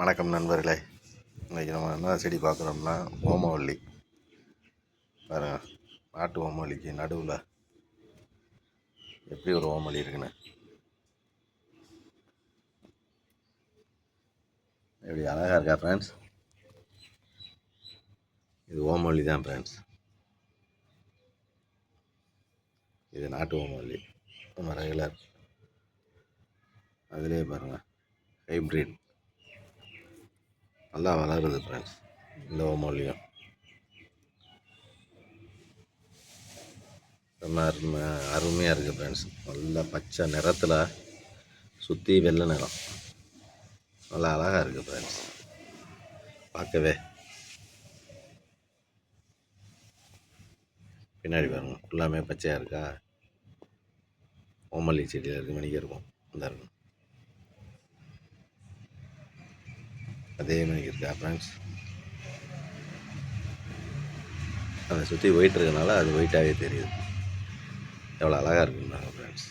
வணக்கம் நண்பர்களே. இன்றைக்கி நம்ம என்ன செடி பார்க்குறோம்னா ஓமவல்லி. பாருங்கள் நாட்டு ஓமவல்லிக்கு நடுவில் எப்படி ஒரு ஓமவல்லி இருக்குன்னு. எப்படி அழகாக இருக்கா ஃப்ரெண்ட்ஸ் இது ஓமவல்லி தான் ஃப்ரெண்ட்ஸ் இது நாட்டு ஓமவல்லி. நம்ம ரெகுலர் அதுலேயே பாருங்கள் ஹைப்ரிட் நல்லா வளருது ஃப்ரெண்ட்ஸ் இந்த ஓமோலியும் ரொம்ப அருமை அருமையாக இருக்குது ஃப்ரெண்ட்ஸ் நல்லா பச்சை நிறத்தில் சுற்றி வெள்ளை நிறம். நல்லா அழகாக இருக்குது ஃப்ரெண்ட்ஸ் பார்க்கவே. பின்னாடி பாருங்க ஃபுல்லாமே பச்சையாக இருக்கா? ஓமல்லி செடியில் இருக்கு மணிக்கு இருக்கும் இந்த இருக்கும் அதே மாதிரி இருக்கா ஃப்ரெண்ட்ஸ் அதை சுற்றி ஒயிட் இருக்கனால அது ஒயிட்டாகவே தெரியுது. எவ்வளோ அழகாக இருக்குங்க ஃப்ரெண்ட்ஸ்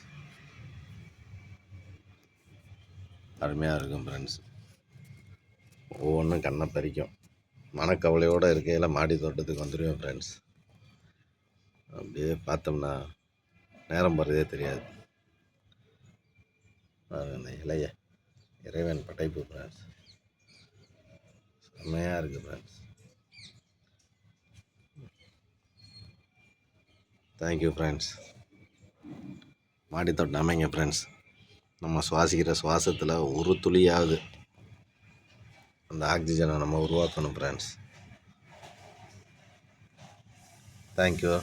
அருமையாக இருக்கும் ஃப்ரெண்ட்ஸ் ஒவ்வொன்றும் கண்ணை பறிக்கும். மனக்கவலையோடு இருக்கையில் மாடி தோட்டத்துக்கு வந்துடுவேன் ஃப்ரெண்ட்ஸ் அப்படியே பார்த்தோம்னா நேரம் போகிறதே தெரியாது. அந்த இலைய இறைவன் படைப்பு ஃப்ரெண்ட்ஸ் செம்மையாக இருக்குது ஃப்ரெண்ட்ஸ் தேங்க்யூ ஃப்ரெண்ட்ஸ் மாடித்தோட்டம் அமைங்க ஃப்ரெண்ட்ஸ் நம்ம சுவாசிக்கிற சுவாசத்தில் ஒரு துளியாவது அந்த ஆக்சிஜனை நம்ம உருவாக்கணும் ஃப்ரெண்ட்ஸ் தேங்க்யூ